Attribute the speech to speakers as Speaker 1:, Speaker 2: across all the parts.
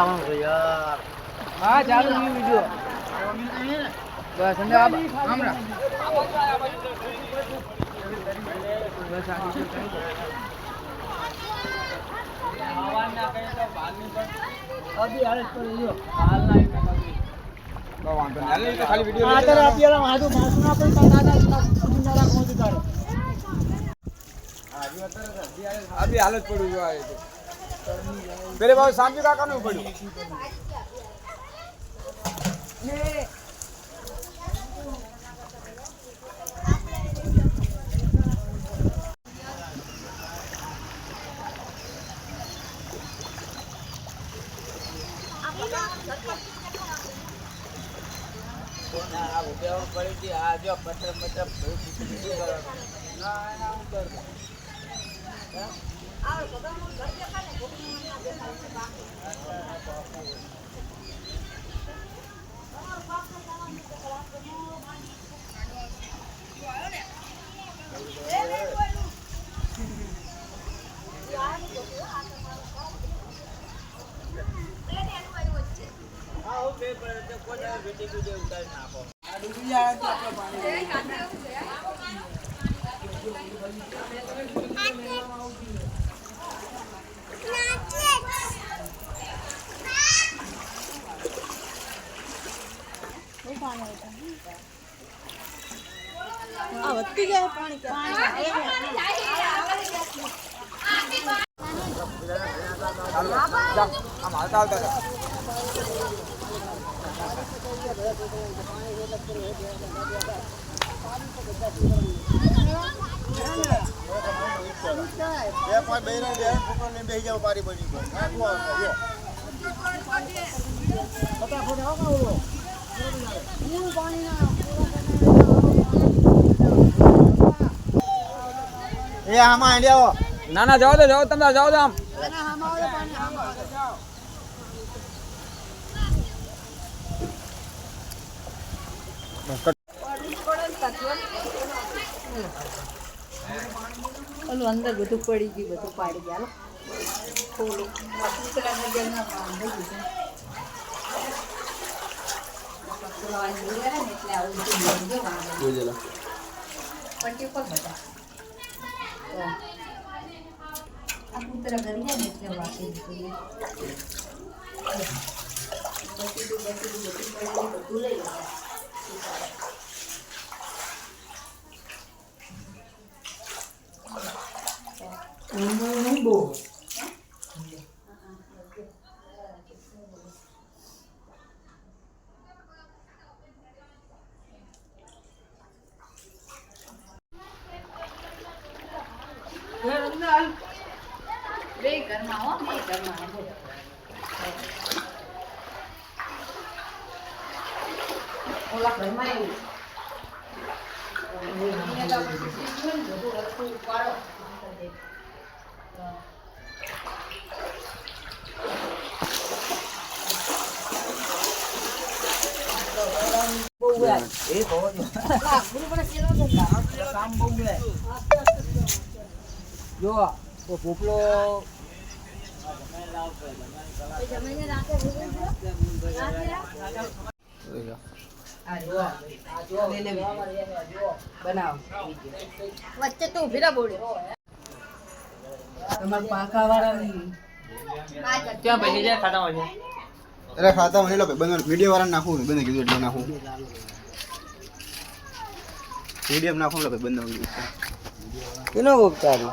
Speaker 1: લાવવાનો છે યાર.
Speaker 2: હા ચાલુ છે વિડિયો બસ અંદર આ હમણાં. બસ આ અભી હાલત પર જો હાલ ભાઈ
Speaker 3: વાંધો નહીં ખાલી વીડિયો
Speaker 1: આ તારે આપીએલા માધુ માસુ ના પડી તારા દાદા સુંદર રાખો છે તારે
Speaker 3: આ બી હાલ જ પડ્યું જો આ રીતે. પેલે બાજુ શાંતિ કાકાનું પડ્યું
Speaker 4: આ વધતી જાય પાણી
Speaker 3: ચાલો જા આમ હાલતા હાલતા જા
Speaker 1: બે પાંચ બે પારી બની. ફટાફટ આવો ને એ આમાં આંડી આવો
Speaker 3: ના ના જાઓ તો જાઓ તમે જાઓ તો આમ.
Speaker 4: ઓલું અંદર બધું પડી ગયું બધું પાડી ગયા બાંધી એટલે આવું. પટ્ટી ઉપર આ કૂતરા કરી જાય ને એટલે બધું બે ઘરમાં હો બે ઘરમાં હો ઓલા ઘરમાં એવું એને તો પછી શીખવું ને બધું વસ્તુ ઉપાડો
Speaker 2: કામ બહુ મળે જો તો પોપલો આ જો આ જો લઈ લેવી બનાવ
Speaker 4: વચ્ચે
Speaker 5: વીડિયો વાળા નાખું બંધ કીધું એટલે નાખું. વીડિયો નાખું લોકો બંધ
Speaker 2: કેનો ઉપચારી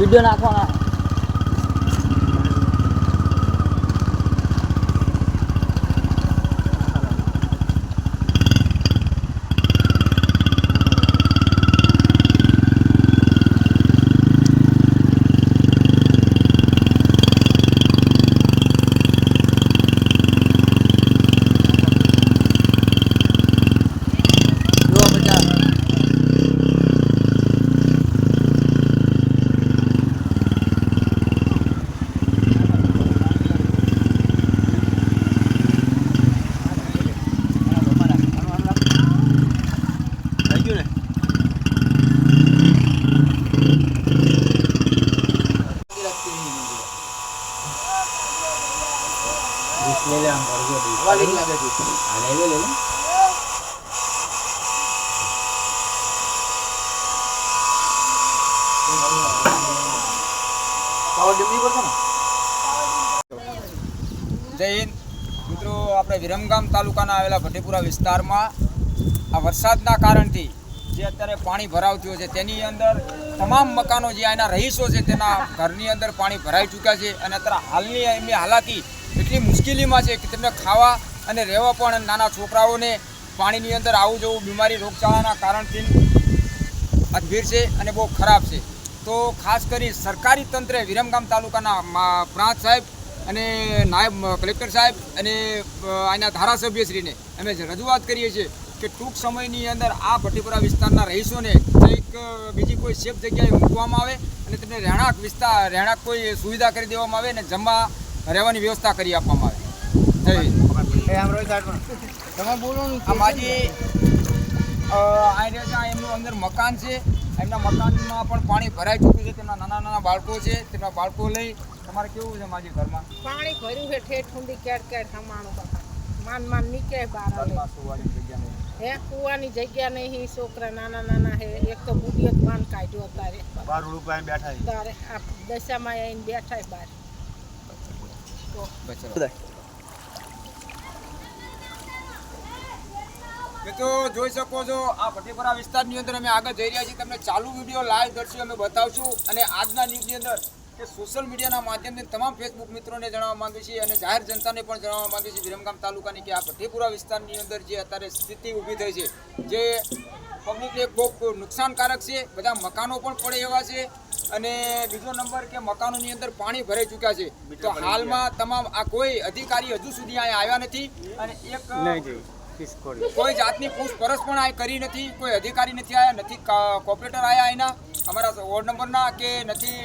Speaker 5: વિડિયો
Speaker 2: નાખવાના હવા લીક લાગે છે પાવર
Speaker 3: જય હિન્દ. મિત્રો, આપણે વિરમગામ તાલુકાના આવેલા ભટેપુરા વિસ્તારમાં આ વરસાદના કારણથી જે અત્યારે પાણી ભરાવ થયું છે, તેની અંદર તમામ મકાનો જે આના રહીશો છે, તેના ઘરની અંદર પાણી ભરાઈ ચૂક્યા છે અને અત્યારે હાલની એમની હાલાકી એટલી મુશ્કેલીમાં છે કે તેમને ખાવા અને રહેવા પણ નાના છોકરાઓને પાણીની અંદર આવું જવું બીમારી રોગચાળાના કારણથી અદભીર છે અને બહુ ખરાબ છે. તો ખાસ કરી સરકારી તંત્રે વિરમગામ તાલુકાના પ્રાંત સાહેબ અને નાયબ કલેક્ટર સાહેબ અને અહીંના ધારાસભ્યશ્રીને અમે જ રજૂઆત કરીએ છીએ કે ટૂંક સમયની અંદર આ ભટ્ટીપુરા વિસ્તારના રહીશોને કંઈક બીજી કોઈ સેફ જગ્યાએ મૂકવામાં આવે અને તેમને રહેણાંક વિસ્તાર રહેણાંક કોઈ સુવિધા કરી દેવામાં આવે અને જમવા રહેવાની વ્યવસ્થા કરી આપવામાં આવે. જય હિન્દ. એમનું અંદર મકાન છે એમના મકાનમાં પણ પાણી ભરાઈ ચૂક્યું છે. તેમના નાના નાના બાળકો છે. તેમના બાળકો લઈ તમારે કેવું છે માજી ઘરમાં?
Speaker 6: પાણી ભર્યું છે ઠેઠ ઠુંડી કેડ કેડ હમાણું માન માન નીકળે બહાર.
Speaker 3: સુવાની જગ્યા નહીં.
Speaker 6: હે કુવાની જગ્યા નહીં. છોકરા નાના નાના હે એક તો બુડિયો જ બાંધ કાઢ્યો અત્યારે.
Speaker 1: બાર રોડ ઉપર બેઠા છે.
Speaker 6: તારે આ દશામાં આવીને બેઠા બહાર.
Speaker 3: બચેલો. મિત્રો જોઈ શકો છો આ ભટીપરા વિસ્તારની અંદર અમે આગળ જઈ રહ્યા છીએ. તમને ચાલુ વીડિયો લાઈવ દર્શી અમે બતાવશું. અને આજના ન્યૂઝની અંદર કે સોશિયલ મીડિયાના માધ્યમથી તમામ ફેસબુક મિત્રોને જણાવવા માંગીએ છીએ અને જાહેર જનતાને પણ જણાવવા માંગીએ છીએ વિરમગામ તાલુકાની કે આ ભટીપુરા વિસ્તારની અંદર જે અત્યારે સ્થિતિ ઊભી થઈ છે જે પબ્લિકને બહુ નુકસાનકારક છે. બધા મકાનો પણ પડે એવા છે. અને બીજો નંબર કે મકાનોની અંદર પાણી ભરાઈ ચૂક્યા છે. તો હાલમાં તમામ આ કોઈ અધિકારી હજુ સુધી અહીંયા આવ્યા નથી. અને એક કોઈ જાતની પૂછપરછ પણ આ કરી નથી કોઈ અધિકારી નથી આવ્યા નથી કોર્પોરેટર આવ્યા અહીંના અમારા વોર્ડ નંબરના કે નથી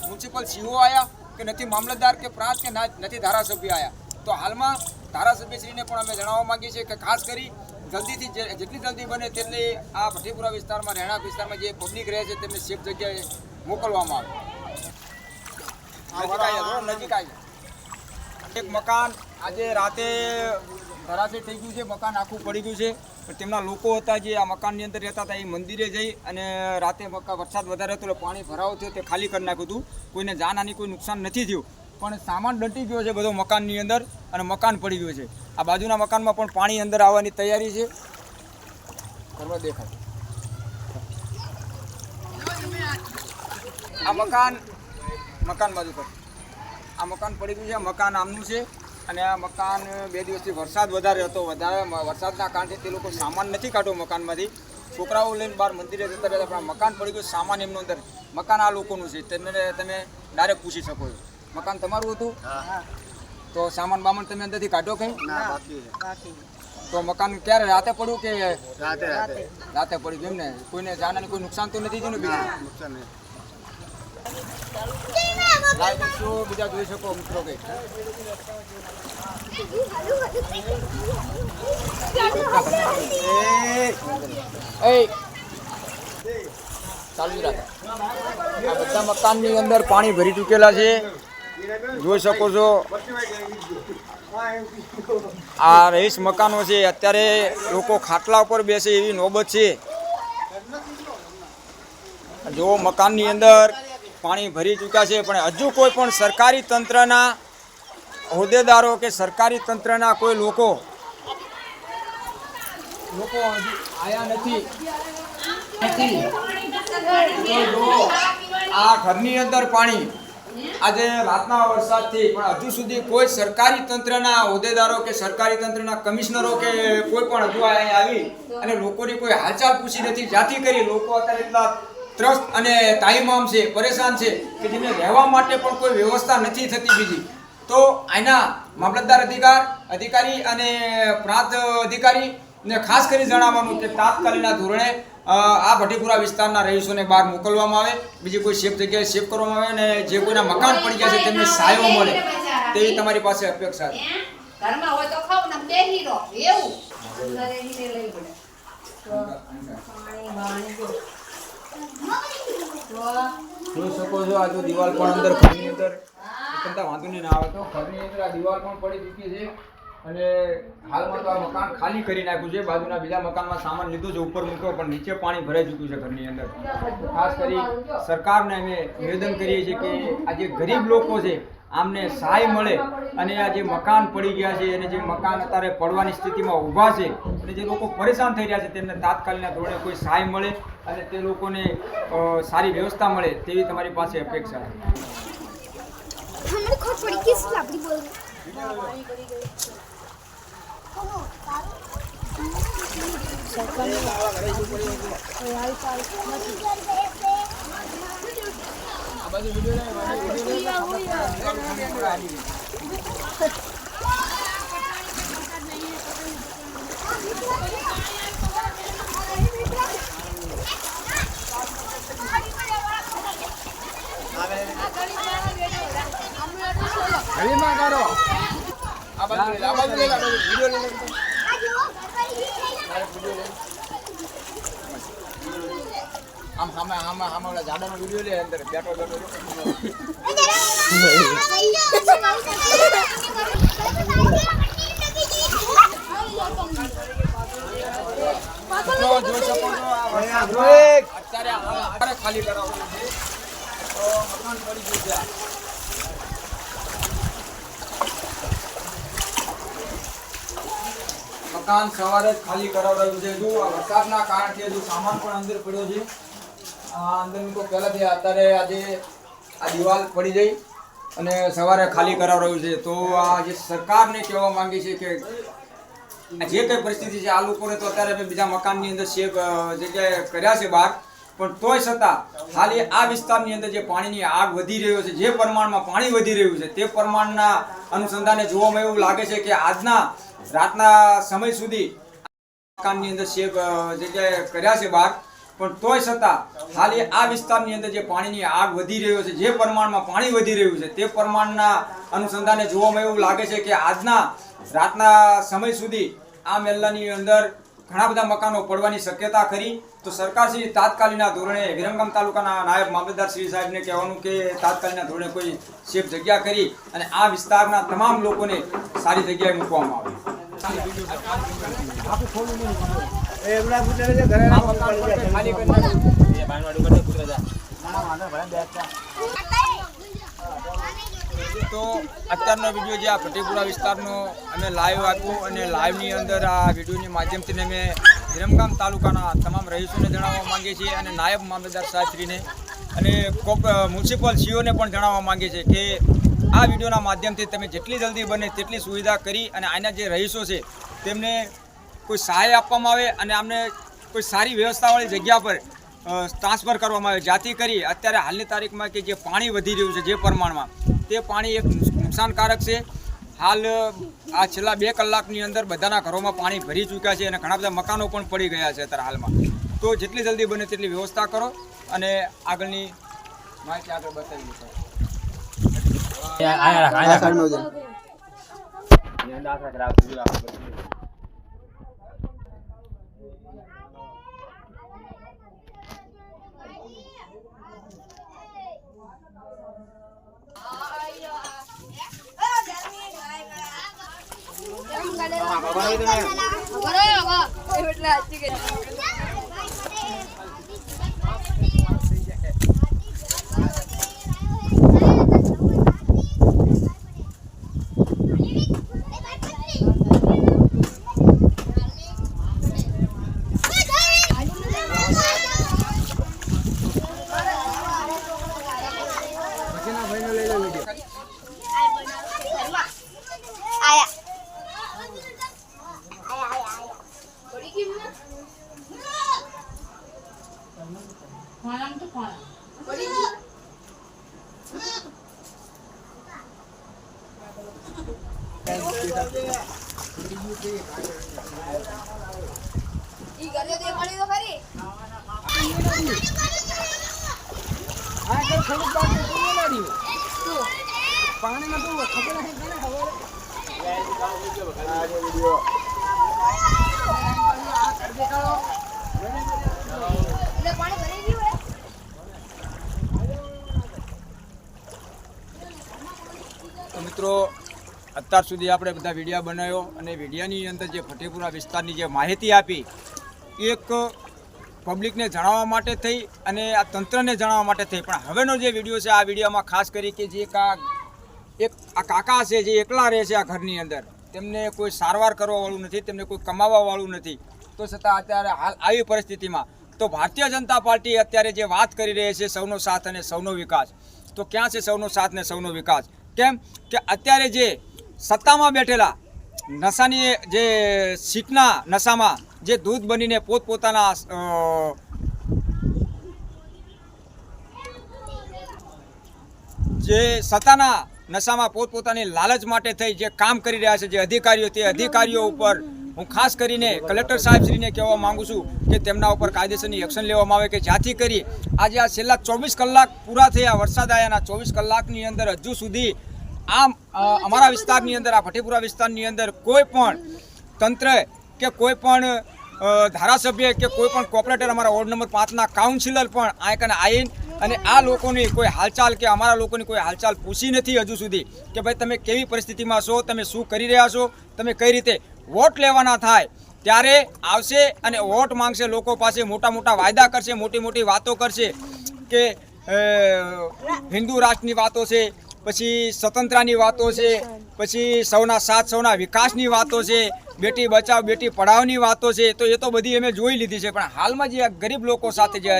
Speaker 3: મ્યુનિસિપલ સીઓ આવ્યા કે નથી મામલતદાર કે પ્રાંત કે ના- નથી ધારાસભ્ય આવ્યા તો હાલમાં ધારાસભ્યશ્રીને પણ અમે જણાવવા માગીએ છીએ કે ખાસ કરી જલ્દીથી જે- જેટલી જલ્દી બને તેટલી આ ભટ્ટીપુરા વિસ્તારમાં રહેણાંક વિસ્તારમાં જે પબ્લિક રહે છે તેમને સેફ જગ્યાએ મોકલવામાં આવી. નજીક આવી એક મકાન આજે રાતે ધરાશય થઈ ગયું છે, મકાન આખું પડી ગયું છે. પણ તેમના લોકો હતા જે આ મકાનની અંદર રહેતા હતા એ મંદિરે જઈ અને રાતે મકા વરસાદ વધારે હતો એટલે પાણી ભરાવો થયો, તે ખાલી કરી નાખ્યું હતું. કોઈને જાનહાની, કોઈ નુકસાન નથી થયું. પણ સામાન ડટી ગયો છે બધો મકાનની અંદર અને મકાન પડી ગયું છે. આ બાજુના મકાનમાં પણ પાણી અંદર આવવાની તૈયારી છે. કરવા દેખાય. આ મકાન મકાન બાજુ પર. આ મકાન પડી ગયું છે મકાન આમનું છે. અને આ મકાન બે દિવસથી વરસાદ વધારે હતો. વધારે વરસાદના કારણે તે લોકો સામાન નથી કાઢ્યો મકાનમાંથી. છોકરાઓ લઈને બહાર મંદિરે જતા રહેતા પણ મકાન પડી ગયું સામાન એમનું અંદર. મકાન આ લોકોનું છે. તેમને તમે ડાયરેક્ટ પૂછી શકો છો. મકાન તમારું હતું? તો સામાન બામાન તમે અંદરથી કાઢો કઈ? તો મકાન ક્યારે રાતે પડ્યું કે
Speaker 1: રાતે રાતે.
Speaker 3: રાતે. પડ્યું એમ ને કોઈને જાનહાની કોઈ નુકસાન તો નથી થયું ને બીજું
Speaker 1: નુકસાન નહીં.
Speaker 3: લાઈવ દર્શકો બીજા મકાનની અંદર પાણી ભરી ચૂકેલા છે જોઈ શકો છો આ રહીશ મકાનો છે અત્યારે લોકો ખાટલા ઉપર બેસે એવી નોબત છે જો મકાનની અંદર પાણી ભરી ચૂક્યા છે, પણ હજુ કોઈ પણ સરકારી તંત્રના હોદ્દેદારો કે સરકારી તંત્રના કોઈ લોકો લોકો હજુ આયા નથી. આ ઘરની અંદર પાણી આજે રાતના વરસાદથી, પણ હજુ સુધી કોઈ સરકારી તંત્રના હોદ્દેદારો કે સરકારી તંત્રના કમિશનરો કે કોઈ પણ હજુ આવી અને લોકોની કોઈ હાલચાલ પૂછી નથી. જાતિ કરી લોકો અત્યારે એટલા ત્રસ્ત અને તાઈમામ છે પરેશાન છે કે જેમને રહેવા માટે પણ કોઈ વ્યવસ્થા નથી થતી બીજી. તો આના મામલતદાર અધિકાર અધિકારી અને પ્રાંત અધિકારી ને ખાસ કરી જણાવવાનું કે તાત્કાલિકના ધોરણે આ ભટીપુરા વિસ્તારના રહીશોને બહાર મોકલવામાં આવે. બીજી કોઈ સેફ જગ્યાએ સેફ કરવામાં આવે અને જે કોઈના મકાન પડી ગયા છે તેમને સહાયો મળે. તેવી તમારી પાસે અપેક્ષા છે.
Speaker 4: ઘરમાં હોય તો ખાવ ને બેહી રહો. એવું. ઘરે લઈ પડે. પાણી બાણી
Speaker 3: જોઈ શકો છો, આ તો દિવાલ પણ અંદર ઘરની અંદર ચિંતા વાંધો નહીં આવે તો. ઘરની અંદર આ દિવાલ પણ પડી ચૂકી છે અને હાલમાં તો આ મકાન ખાલી કરી નાખ્યું છે. બાજુના બીજા મકાનમાં સામાન લીધો છે, ઉપર મૂક્યો, પણ નીચે પાણી ભરાઈ ચૂક્યું છે ઘરની અંદર. ખાસ કરી સરકારને અમે નિવેદન કરીએ છીએ કે આ જે ગરીબ લોકો છે, આમને સહાય મળે અને આ જે મકાન પડી ગયા છે, અને જે મકાન અત્યારે પડવાની સ્થિતિમાં ઊભા છે અને જે લોકો પરેશાન થઈ રહ્યા છે, તેમને તાત્કાલિકના ધોરણે કોઈ સહાય મળે અને તે લોકોને સારી વ્યવસ્થા મળે તેવી તમારી પાસે અપેક્ષા છે. આમ સામે સામે સામે ઓલા ઝાડાનો વીડિયો લે અંદર બેઠો બેઠો અત્યારે ખાલી કરાવવાનું તો મકાન પડી ગયું છે. મકાન સવારે જ ખાલી કરાવડાવ્યું છે. જો આ વરસાદના કારણથી હજુ સામાન પણ અંદર પડ્યો છે. આ અંદરનું તો પહેલાથી અત્યારે આજે આ દિવાલ પડી જઈ અને સવારે ખાલી કરાવડાવ્યું છે. તો આ જે સરકારને કહેવા માંગી છે કે જે કંઈ પરિસ્થિતિ છે, આ લોકોને તો અત્યારે બીજા મકાનની અંદર શેક જગ્યાએ કર્યા છે બહાર. પણ તોય છતાં ખાલી આ વિસ્તારની અંદર જે પાણીની આગ વધી રહ્યો છે, જે પ્રમાણમાં પાણી વધી રહ્યું છે, તે પ્રમાણના અનુસંધાને જોવામાં એવું લાગે છે કે આજના રાતના સમય સુધી મકાનની અંદર શેક જગ્યાએ કર્યા છે બહાર પણ તોય છતાં એ આ વિસ્તારની અંદર જે પાણીની આગ વધી રહ્યો છે, જે પ્રમાણમાં પાણી વધી રહ્યું છે, તે પ્રમાણના અનુસંધાને જોવામાં એવું લાગે છે કે આજના રાતના સમય સુધી આ મેલાની અંદર ઘણા બધા મકાનો પડવાની શક્યતા ખરી. તો સરકારશ્રી તાત્કાલિકના ધોરણે વિરમગામ તાલુકાના નાયબ મામલતદાર શ્રી સાહેબને કહેવાનું કે તાત્કાલિકના ધોરણે કોઈ સેફ જગ્યા કરી અને આ વિસ્તારના તમામ લોકોને સારી જગ્યાએ મૂકવામાં આવે. ખાલી. તો અત્યારનો વીડિયો જે આ ફતેપુરા વિસ્તારનો અમે લાઈવ આપ્યો અને લાઈવની અંદર આ વિડીયોની માધ્યમથી અમે વિરમગામ તાલુકાના તમામ રહીશોને જણાવવા માગીએ છીએ અને નાયબ મામલતદાર સાહેબશ્રીને અને કોપ મ્યુનિસિપલ સીઓને પણ જણાવવા માગે છીએ કે આ વિડીયોના માધ્યમથી તમે જેટલી જલ્દી બને તેટલી સુવિધા કરી અને આના જે રહીશો છે તેમને કોઈ સહાય આપવામાં આવે અને આમને કોઈ સારી વ્યવસ્થાવાળી જગ્યા પર ટ્રાન્સફર કરવામાં આવે. જાતિ કરી અત્યારે હાલની તારીખમાં કે જે પાણી વધી રહ્યું છે જે પ્રમાણમાં તે પાણી એક નુકસાનકારક છે હાલ આ છેલ્લા બે કલાકની અંદર બધાના ઘરોમાં પાણી ભરી ચૂક્યા છે અને ઘણા બધા મકાનો પણ પડી ગયા છે અત્યારે હાલમાં તો જેટલી જલ્દી બને તેટલી વ્યવસ્થા કરો અને આગળની માહિતી આગળ બતાવી દો
Speaker 5: ખબર હોય તને ખબર હોય એટલે પાણીમાં
Speaker 3: તો ખબર નથી ને મિત્રો અત્યાર સુધી આપણે બધા વિડીયા બનાવ્યો અને વિડીયાની અંદર જે ફતેપુરા વિસ્તારની જે માહિતી આપી, એક પબ્લિકને જણાવવા માટે થઈ અને આ તંત્રને જણાવવા માટે થઈ. પણ હવેનો જે વીડિયો છે, આ વિડીયોમાં ખાસ કરી કે જે કા એક આ કાકા છે, જે એકલા રહે છે આ ઘરની અંદર, તેમને કોઈ સારવાર કરવાવાળું નથી, તેમને કોઈ કમાવાવાળું નથી. તો છતાં અત્યારે હાલ આવી પરિસ્થિતિમાં, તો ભારતીય જનતા પાર્ટી અત્યારે જે વાત કરી રહી છે સૌનો સાથ અને સૌનો વિકાસ, તો ક્યાં છે સૌનો સાથ ને સૌનો વિકાસ? કેમ? કે અત્યારે જે સત્તામાં બેઠેલા નશાની જે સીટના નશામાં જે દૂધ બનીને પોતપોતાના જે સત્તાના નશામાં પોતપોતાની લાલચ માટે થઈ જે કામ કરી રહ્યા છે જે અધિકારીઓ તે અધિકારીઓ ઉપર હું ખાસ કરીને કલેક્ટર સાહેબશ્રીને કહેવા માંગુ છું કે તેમના ઉપર કાયદેસરની એક્શન લેવામાં આવે કે જ્યાંથી કરી આજે આ છેલ્લા ચોવીસ કલાક પૂરા થયા વરસાદ આવ્યાના ચોવીસ કલાકની અંદર હજુ સુધી અ, અમારા વિસ્તારની અંદર, આ ભટીપુરા વિસ્તારની અંદર કોઈ પણ તંત્ર કે કોઈ પણ ધારાસભ્ય કે કોઈ પણ કોર્પોરેટર અમારા વોર્ડ નંબર પાંચના કાઉન્સિલર પણ આ કને આવીને અને આ લોકોની કોઈ હાલચાલ કે અમારા લોકોની કોઈ હાલચાલ પૂછી નથી હજુ સુધી કે ભાઈ તમે કેવી પરિસ્થિતિમાં છો, તમે શું કરી રહ્યા છો, તમે કઈ રીતે વોટ લેવાના થાય, ત્યારે આવશે અને વોટ માંગશે, લોકો પાસે મોટા મોટા વાયદા કરશે, મોટી મોટી વાતો કરશે કે હિન્દુ રાષ્ટ્રની વાતો છે પછી સ્વતંત્રતાની વાતો છે, પછી સૌના સાથ, સૌના વિકાસની વાતો છે, બેટી બચાવ, બેટી પઢાવની વાતો છે, તો એ તો બધી અમે જોઈ લીધી છે. પણ હાલમાં જે ગરીબ લોકો સાથે જે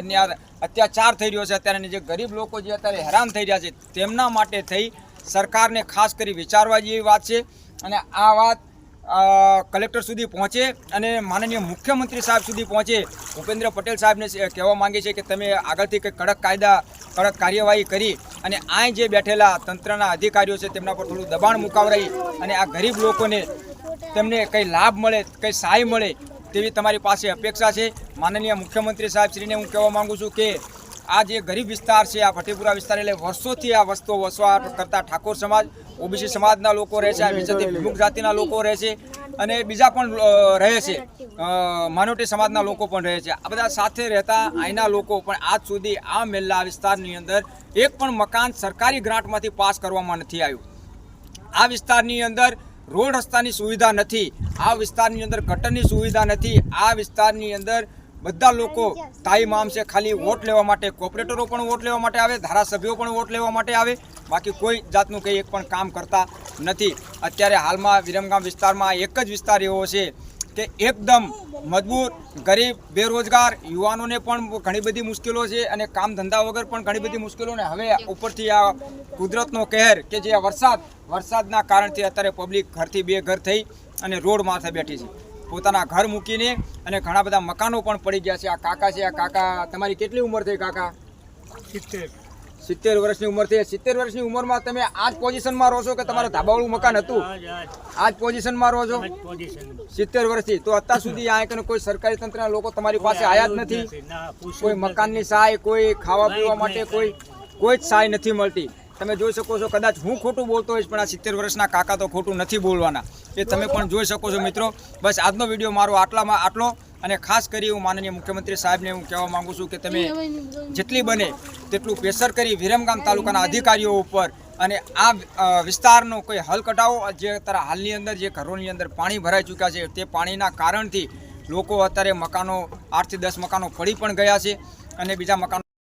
Speaker 3: અત્યાચાર થઈ રહ્યો છે, અત્યારે જે ગરીબ લોકો જે અત્યારે હેરાન થઈ રહ્યા છે, તેમના માટે થઈ સરકારને ખાસ કરી વિચારવા જેવી વાત છે. અને આ વાત કલેક્ટર સુધી પહોંચે અને માનનીય મુખ્યમંત્રી સાહેબ સુધી પહોંચે. ભૂપેન્દ્ર પટેલ સાહેબને કહેવા માંગે છે કે તમે આગળથી કંઈક કડક કાયદા, કડક કાર્યવાહી કરી અને આ જે બેઠેલા તંત્રના અધિકારીઓ છે તેમના પર થોડું દબાણ મુકાવરાઈ અને આ ગરીબ લોકોને તેમને કંઈ લાભ મળે, કંઈ સહાય મળે તેવી તમારી પાસે અપેક્ષા છે. માનનીય મુખ્યમંત્રી સાહેબશ્રીને હું કહેવા માંગુ છું કે આ જે ગરીબ વિસ્તાર છે, આ ભટીપુરા વિસ્તાર એટલે વર્ષોથી આ વસ્તુ વસવાટ કરતા ઠાકોર સમાજ, ઓબીસી સમાજના લોકો રહે છે, આ વિજાતિ વિમુખ જાતિના લોકો રહે છે અને બીજા પણ રહે છે. માનવટી સમાજના લોકો પણ રહે છે. આ બધા સાથે રહેતા અહીંના લોકો પણ આજ સુધી આ મેલ્લા વિસ્તારની અંદર એક પણ મકાન સરકારી ગ્રાન્ટમાંથી પાસ કરવામાં નથી આવ્યું. આ વિસ્તારની અંદર રોડ રસ્તાની સુવિધા નથી, આ વિસ્તારની અંદર ગટરની સુવિધા નથી, આ વિસ્તારની અંદર બધા લોકો તાઈ મામ છે ખાલી વોટ લેવા માટે કોર્પોરેટરો પણ વોટ લેવા માટે આવે ધારાસભ્યો પણ વોટ લેવા માટે આવે. બાકી કોઈ જાતનું કંઈ એક પણ કામ કરતા નથી. અત્યારે હાલમાં વિરમગામ વિસ્તારમાં એક જ વિસ્તાર એવો છે કે એકદમ મજબૂત ગરીબ બેરોજગાર યુવાનોને પણ ઘણી બધી મુશ્કેલો છે અને કામ ધંધા વગર પણ ઘણી બધી મુશ્કેલો ને હવે ઉપરથી આ કુદરતનો કહેર કે જે આ વરસાદ વરસાદના કારણથી અત્યારે પબ્લિક ઘરથી બે ઘર થઈ અને રોડ માથે બેઠી છે. પોતાના ઘર મૂકીને અને ઘણા બધા મકાનો પણ પડી ગયા છે. આ કાકા છે આ કાકા તમારી કેટલી ઉંમર થઈ કાકા? સિત્તેર. વર્ષની ઉંમર થઈ. સિત્તેર વર્ષની ઉંમરમાં તમે આ જ પોઝિશનમાં રહો છો કે તમારું ધાબાવાળું મકાન હતું? આ જ પોઝિશનમાં રહો છો? સિત્તેર વર્ષથી. તો અત્યાર સુધી આ કને કોઈ સરકારી તંત્રના લોકો તમારી પાસે આયા જ નથી? કોઈ મકાનની સહાય કોઈ ખાવા પીવા માટે કોઈ કોઈ જ સહાય નથી મળતી. તમે જોઈ શકો છો, કદાચ હું ખોટું બોલતો હોઈશ, પણ આ સિત્તેર વર્ષના કાકા તો ખોટું નથી બોલવાના. એ તમે પણ જોઈ શકો છો મિત્રો. બસ આજનો વીડિયો મારો આટલામાં આટલો, અને ખાસ કરી હું માનનીય મુખ્યમંત્રી સાહેબને હું કહેવા માંગુ છું કે તમે જેટલી બને તેટલું પ્રેશર કરી વિરમગામ તાલુકાના અધિકારીઓ ઉપર અને આ વિસ્તારનો કોઈ હલ કઢાવો. જે અત્યારે હાલની અંદર, જે ઘરોની અંદર પાણી ભરાઈ ચૂક્યા છે, તે પાણીના કારણથી લોકો અત્યારે મકાનો, આઠથી દસ મકાનો પડી પણ ગયા છે અને બીજા મકાનો